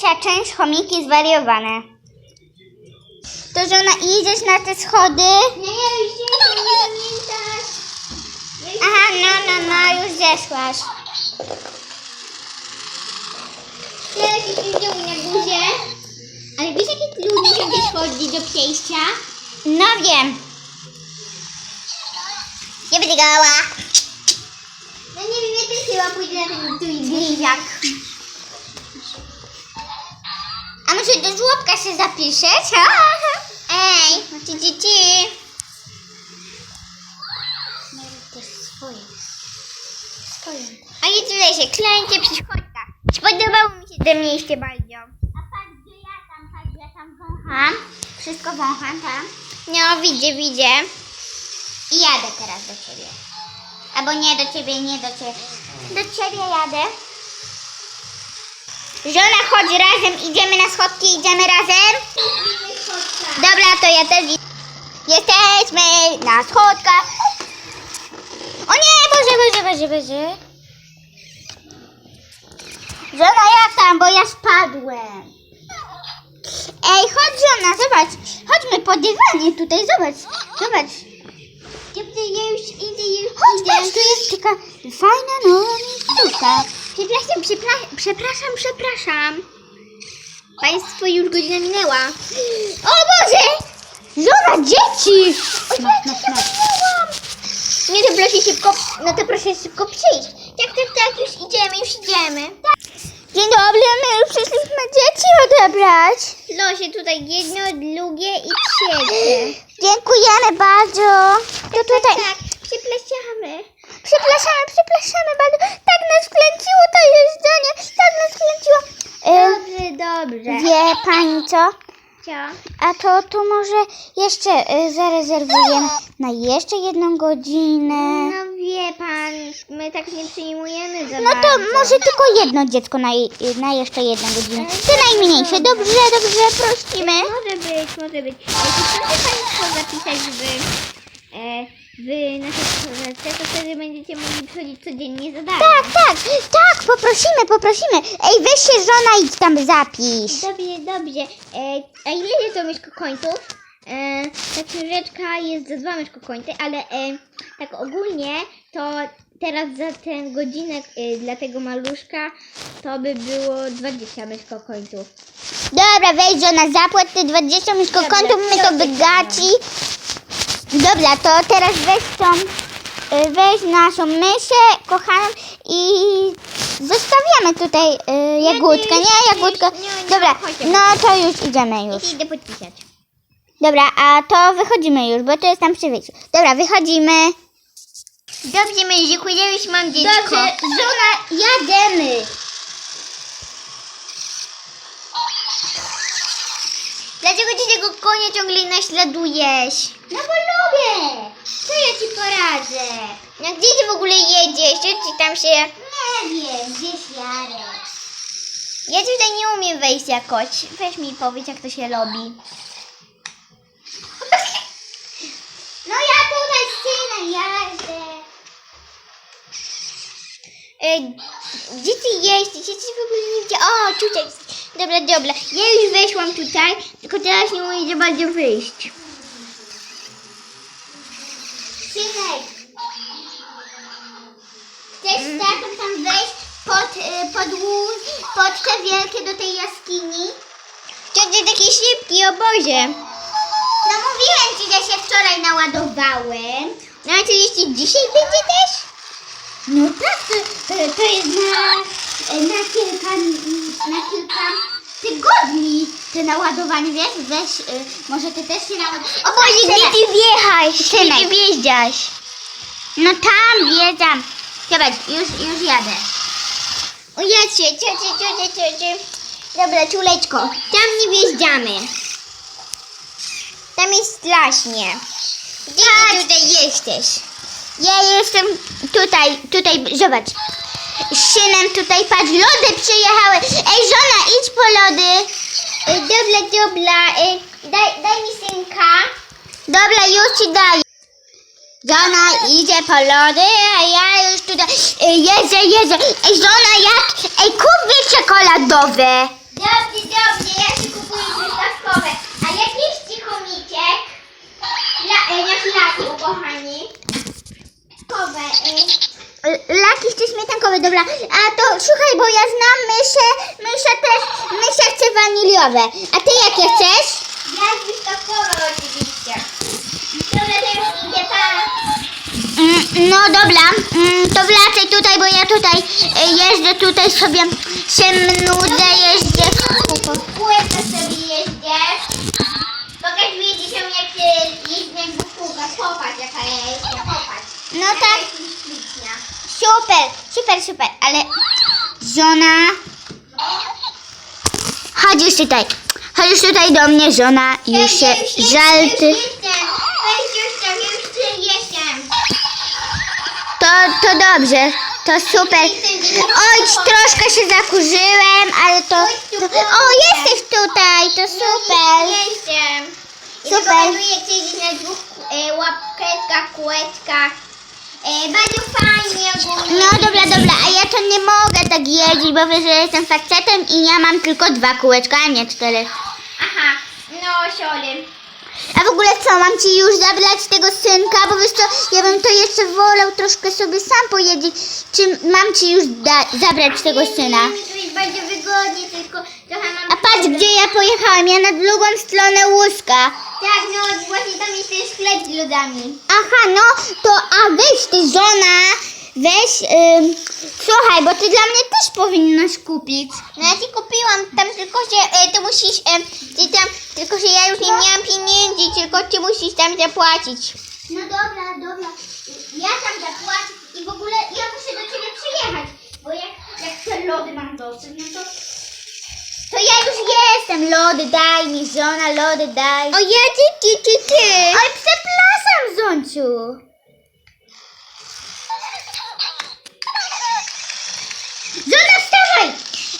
trzecia część chomiki zwariowane. To żona idziesz na te schody? Nie, ja już nie pamiętasz. Aha, no, no, no, już zeszłaś. Teraz już idziemy na górze. Ale wiesz, jakie trudne są te schody do przejścia? No wiem. Nie będę gała. No nie wiem, ja też chyba pójdę na ten trójbliźniak. A może do żłobka się zapiszeć? Ej, ci, ci, ci. A nie tyle się, klęcie przy schodkach. Podobało mi się to miejsce bardzo. A patrz, gdzie ja tam, patrz, ja tam wącham. Wszystko wącham tam. No, widzę, widzę. I jadę teraz do ciebie. Albo nie do ciebie, nie do ciebie. Do ciebie jadę. Żona, chodź razem, idziemy na schodki, idziemy razem. Dobra, to ja też. Jesteśmy na schodkach. O nie, Boże, Boże, Boże, Boże. Żona, jak tam, bo ja spadłem. Ej, chodź żona, zobacz. Chodźmy po dywanie tutaj, zobacz. Zobacz. Ja już idę, już Chodź, patrz, tu jest taka fajna miejscówka. Przepraszam, przepra- przepraszam, przepraszam. Państwo już godzina minęła. O Boże! Żona dzieci! O, ja cię zapomniałam. Nie, to proszę szybko, no to proszę szybko przyjść. Tak, tak, tak, już idziemy, już idziemy. Dzień dobry, my już przyszliśmy dzieci odebrać. Losie tutaj jedno, drugie i trzecie. Dziękujemy bardzo. To tutaj... Tak, przepraszamy. Przepraszamy, przepraszamy bardzo. Tak nas wkręciło to jeżdżenie. Tak nas wkręciło. E, Dobrze, dobrze. wie pani co? Co? A to tu może jeszcze e, zarezerwujemy na jeszcze jedną godzinę. No wie pan, my tak nie przyjmujemy za No to bardzo. może tylko jedno dziecko na, je- na jeszcze jedną godzinę. To najmniejsze. Dobrze, dobrze, prosimy. Może być, może być. Czy chcecie Państwo zapisać w, e, w nasze książeczce, to wtedy będziecie mogli przychodzić codziennie za darmo. Tak, tak, tak, poprosimy, poprosimy. Ej, weź się żona idź tam zapisz. Dobrze, dobrze. E, a ile jest to myszkokońców? E, ta książeczka jest za dwa myszkokońce, ale e, tak ogólnie to teraz za tę godzinę e, dla tego maluszka to by było 20 myszkokońców. Dobra, weź żona, zapłać te 20 mieszkokątów, my to wygaci. Dobra, to teraz weź tą, y, weź naszą myszę kochaną i zostawiamy tutaj y, jagódkę, nie jagódkę. Dobra, no to już idziemy już. Idę podpisać. Dobra, a to wychodzimy już, bo to jest tam przy wyjściu. Dobra, wychodzimy. Dobrze, ja już mam dziecko. Dobrze, żona, jademy. Dlaczego ty tego konia ciągle naśladujesz? No bo lubię. Co ja ci poradzę? No gdzie ty w ogóle jedziesz? Czy tam się... Nie wiem, gdzieś jadę. Ja tutaj nie umiem wejść jakoś. Weź mi powiedz, jak to się robi. No ja tutaj z synem jadę. E, gdzie ty jesteś? Ja cię w ogóle nie widzę. O, tutaj. Dobra, dobra. Ja już weszłam tutaj, tylko teraz nie umiem za bardzo wyjść. Synek. Chcesz z tatą tam wejść pod, y, pod, pod te wielkie do tej jaskini? Ty taki szybki, o Boże. No mówiłem ci, że się wczoraj naładowałem. No a czy jeszcze dzisiaj będzie też? No tak, to, to, to jest na, na kilka, na kilka tygodni te naładowanie, wiesz, weź, y, może ty też się naładujesz. O Boże, gdzie ty wjechałeś? Gdzie ty wjeżdżasz? No tam wjeżdżam. Zobacz, już, już jadę. Cię, cię, cię, cię. Dobra, ciuleczko, tam nie wjeżdżamy. Tam jest strasznie. Gdzie ty tutaj jesteś? Ja jestem tutaj, tutaj, zobacz. Z synem tutaj, patrz, lody przyjechały. Ej, żona, idź po lody. Dobra, dobra, daj, daj mi synka. Dobra, już ci daję. Żona idzie po lody, a ja już tutaj jeżdżę, jeżdżę. Ej, żona, jak? Ej, kup mi czekoladowe. Dobrze, ja się kupuję wystawkowe. A jaki jest ci chomiczek? La, e, nasz laki, ukochani. Kowe, e. Laki śmietankowe, dobra. A to słuchaj, bo ja znam myszę, mysza też, mysza chce waniliowe. A ty jakie chcesz? Ja wystawkowe oczywiście. Dobra, to już idzie pan. No dobra, mm, to wracaj tutaj, bo ja tutaj e, jeżdżę, tutaj sobie się nudzę, jeżdżę. Kółeczka sobie jeździesz. Pokaż mi dzieciom jak się jeździ w kółkach. Popatrz jaka ja jestem, popatrz. No tak. Super, super, ale żona... Chodź już tutaj, chodź już tutaj do mnie, żona już się żalty. To, to dobrze, to super. Oj, troszkę się zakurzyłem, ale to... to o, jesteś tutaj, to super. Jestem. Super. Ci na dwóch e, łapkach, kółeczkach. E, bardzo fajnie ogólnie. No dobra, dobra, a ja to nie mogę tak jeździć, bo wiesz, że jestem facetem i ja mam tylko dwa kółeczka, a nie cztery. Aha, no sorry. A w ogóle co, mam ci już zabrać tego synka, bo wiesz co, ja bym to jeszcze wolał troszkę sobie sam pojeździć. Czy mam ci już da- zabrać tego syna? To jest bardzo wygodnie, tylko trochę mam... A patrz, gdzie ja pojechałam, ja na drugą stronę łuska. Tak, no właśnie tam jest ten sklep z lodami. Aha, no to, a weź ty żona, weź, ym, słuchaj, bo ty dla mnie też powinnaś kupić. No ja ci kupiłam, tam tylko się, e, ty musisz, e, ty tam, tylko że ja już nie miałam pieniędzy, tylko ty musisz tam zapłacić. No dobra, dobra, ja tam zapłacę i w ogóle ja muszę do ciebie przyjechać, bo jak, jak te lody mam dosyć, no to... Ja już jestem, lody daj mi, żona, lody daj. O ja, ty, ty, ty, ty. Ale przepraszam, Zonciu. Żona, wstawaj!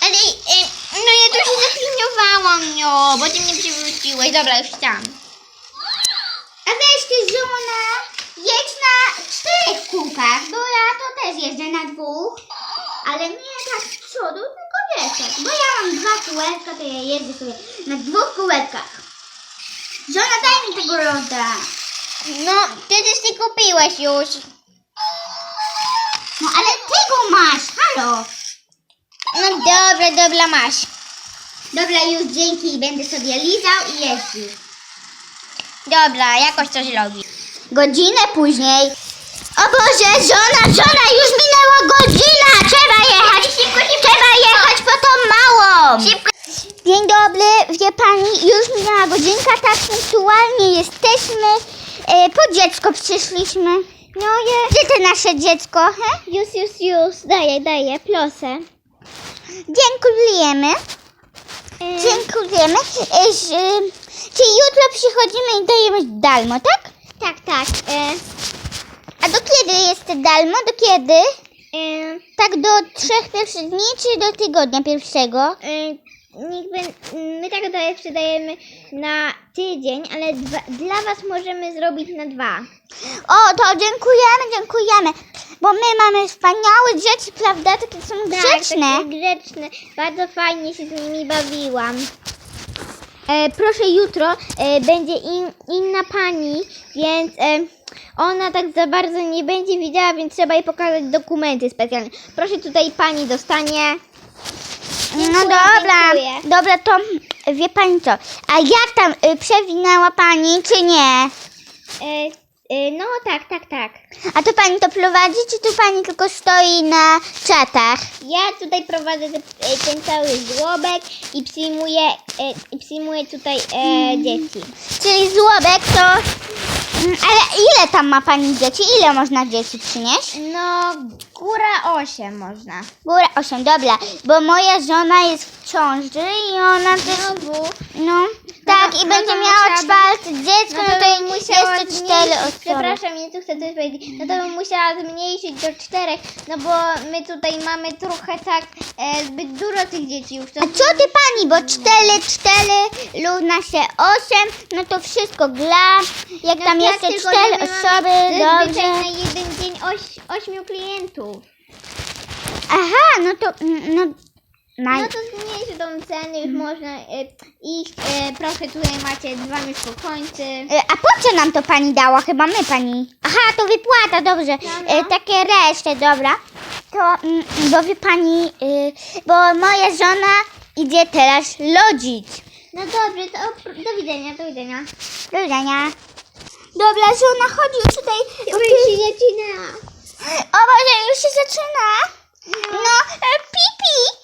Ale, e, no ja tu się zapilnowałam, no, bo ty mnie przywróciłeś. Dobra, już tam. A weź ty, żona, jedź na czterech kółkach, bo ja to też jeżdżę na dwóch. Ale nie tak z przodu, tak, bo ja mam dwa kółeczka, to ja jeżdżę sobie na dwóch kółeczkach. Żona, daj mi tego loda. No, ty też ty kupiłeś już. No ale ty go masz, halo. No dobra, dobra, masz. Dobra, już dzięki, będę sobie lizał i jeździł. Dobra, jakoś coś robi. Godzinę później. O Boże, żona, żona, już minęła godzina! Trzeba jechać! Trzeba jechać po tą małą! Szybko. Dzień dobry, wie pani, już minęła godzinka, tak punktualnie jesteśmy. E, po dziecko przyszliśmy. No je. Gdzie to nasze dziecko, he? Już, już, już. Daję, daję, proszę. Dziękujemy. Dziękujemy. E, że, czy jutro przychodzimy i dajemy dalmo, tak? Tak, tak. E, A do kiedy jest dalmo? Do kiedy? e, Tak do trzech pierwszych dni, czy do tygodnia pierwszego? e, niby, my tak daje sprzedajemy na tydzień, ale dwa, dla Was możemy zrobić na dwa. O, to dziękujemy, dziękujemy. Bo my mamy wspaniałe dzieci, prawda? Takie są grzeczne. Tak, takie grzeczne. Bardzo fajnie się z nimi bawiłam. E, proszę jutro e, będzie in, inna pani, więc e, ona tak za bardzo nie będzie widziała, więc trzeba jej pokazać dokumenty specjalne. Proszę tutaj pani dostanie. No dobra, dziękuję. dobra, to wie pani co? A jak tam y, przewinęła pani, czy nie? E, e, no tak, tak, tak. A to pani to prowadzi, czy tu pani tylko stoi na czatach? Ja tutaj prowadzę te, e, ten cały żłobek i przyjmuję, e, i przyjmuję tutaj e, dzieci. Czyli żłobek to... Ale ile tam ma pani dzieci? Ile można dzieci przynieść? No, góra 8 można. Góra 8, dobra, bo moja żona jest w ciąży i ona też... Znowu. No, tak, no i będzie miała czwarte dziecko, no to bym musiała jeszcze cztery zmniejszyć- osoby. Przepraszam, nie tu chcę coś powiedzieć. No to bym musiała zmniejszyć do czterech, no bo my tutaj mamy trochę tak e, zbyt dużo tych dzieci już. To A co ty pani, bo cztery, cztery, równa się osiem, no to wszystko dla, jak tam tak, jeszcze tylko cztery że my osoby, mamy Zazwyczaj dobrze. na jeden dzień oś, ośmiu klientów. Aha, no to, mm, no, Maj... No to zmniejszy tą cenę, już można e, iść. E, proszę, tutaj macie dwa mieszkokońcy. E, A po co nam to pani dała? Chyba my pani. Aha, to wypłata, dobrze. No, E, takie resztę, dobra. To, mm, bo wie pani, y, bo moja żona idzie teraz lodzić. No dobrze, to do widzenia, do widzenia. Do widzenia. Dobra, żona, chodź już tutaj. Już się zaczyna. O Boże, już się zaczyna. No, e, pipi.